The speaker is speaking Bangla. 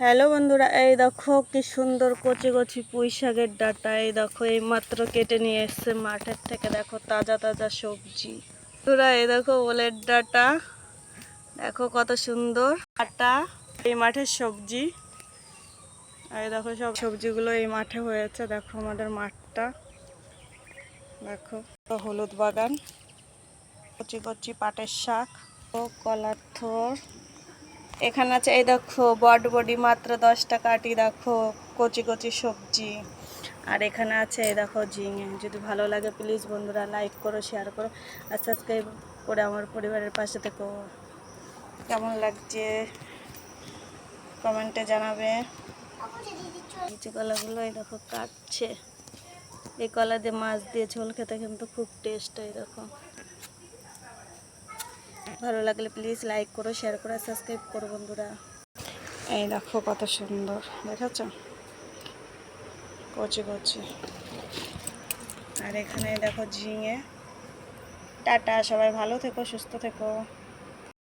হ্যালো বন্ধুরা, এই দেখো কি সুন্দর কচি কচি পুঁই শাকের ডাটা। এই দেখো, এই মাত্র কেটে নিয়ে এসছে মাঠের থেকে, দেখো তাজা তাজা সবজি। বন্ধুরা, এই দেখো ওলের ডাটা। দেখো কত সুন্দর ডাটা এই মাঠের সবজি। এই দেখো সব সবজিগুলো এই মাঠে হয়েছে, দেখো আমাদের মাঠটা। দেখো হলুদ বাগান, কচি কচি পাটের শাক, ও কলার থোর। এখানে আছে, এই দেখো, বড বডি মাত্র দশ টাকা, আটি দেখো, কচি কচি সবজি। আর এখানে আছে, এই দেখো, ঝিঙে। যদি ভালো লাগে প্লিজ বন্ধুরা লাইক করো শেয়ার করো, আর সাবস্ক্রাইব করে আমার পরিবারের পাশে থেকো। কেমন লাগছে? কমেন্টে জানাবে। নিচে কলাগুলো, এই দেখো, কাটছে। এই কলা দিয়ে মাছ দিয়ে ঝোল খেতে কিন্তু খুব টেস্ট এই দেখো। ভালো লাগলে প্লিজ লাইক করো শেয়ার করো সাবস্ক্রাইব করো বন্ধুরা। এই দেখো কত সুন্দর, দেখাচ্ছ? কচি কচি। আর এখানে দেখো ঝিঙে। টাটা, সবাই ভালো থেকো, সুস্থ থেকো।